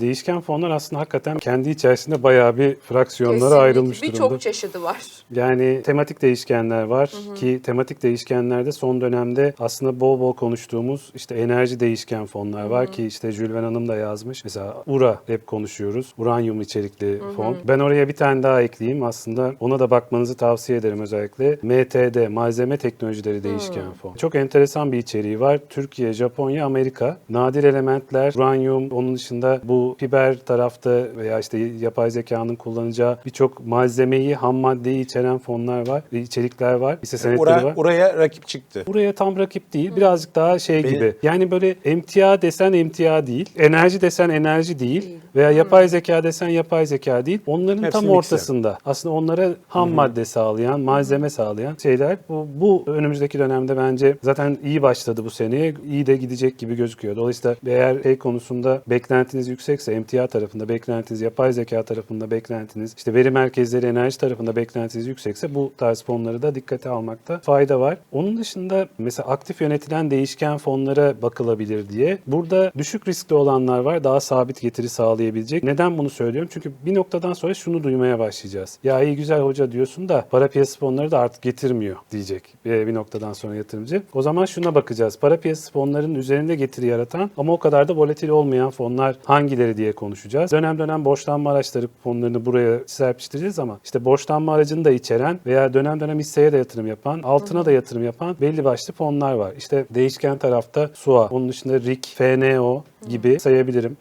Değişken fonlar aslında hakikaten kendi içerisinde bayağı bir fraksiyonlara Kesinlikle. ayrılmış durumda. Birçok çeşidi var. Yani tematik değişkenler var ki tematik değişkenlerde son dönemde aslında bol bol konuştuğumuz işte enerji değişken fonlar var ki işte Jülven Hanım da yazmış. Mesela URA hep konuşuyoruz. Uranyum içerikli fon. Ben oraya bir tane daha ekleyeyim. Aslında ona da bakmanızı tavsiye ederim özellikle. MTD, Malzeme Teknolojileri Değişken Fon. Çok enteresan bir içeriği var. Türkiye, Japonya, Amerika. Nadir elementler, uranyum, onun dışında bu fiber tarafta veya işte yapay zekanın kullanacağı birçok malzemeyi, ham maddeyi içeren fonlar var, içerikler var, hisse senetleri Ura- var. oraya rakip çıktı. Buraya tam rakip değil. Birazcık daha şey Benim- gibi. Yani böyle emtia desen emtia değil. Enerji desen enerji değil. Veya yapay zeka desen yapay zeka değil. Onların Hepsi tam ortasında. Aslında onlara ham madde sağlayan, malzeme sağlayan şeyler. Bu, bu önümüzdeki dönemde bence zaten iyi başladı bu seneye. İyi de gidecek gibi gözüküyor. Dolayısıyla eğer şey konusunda beklentiniz yüksekse emtia tarafında beklentiniz, yapay zeka tarafında beklentiniz, işte veri merkezleri enerji tarafında beklentiniz yüksekse bu tarz fonları da dikkate almakta fayda var. Onun dışında mesela aktif yönetilen değişken fonlara bakılabilir diye. Burada düşük riskli olanlar var. Daha sabit getiri sağlayabilecek. Neden bunu söylüyorum? Çünkü bir noktadan sonra şunu duymaya başlayacağız. Ya iyi güzel hoca diyorsun da para piyasası fonları da artık getirmiyor diyecek bir, bir noktadan sonra yatırımcı. O zaman şuna bakacağız. Para piyasası fonlarının üzerinde getiri yaratan ama o kadar da volatil olmayan fonlar hangileri diye konuşacağız. Dönem dönem borçlanma araçları fonlarını buraya serpiştireceğiz ama işte borçlanma aracını da içeren veya dönem dönem hisseye de yatırım yapan, altına da yatırım yapan belli başlı fonlar var. İşte değişken tarafta SUA, onun dışında RIK, FNO gibi sayabilirim.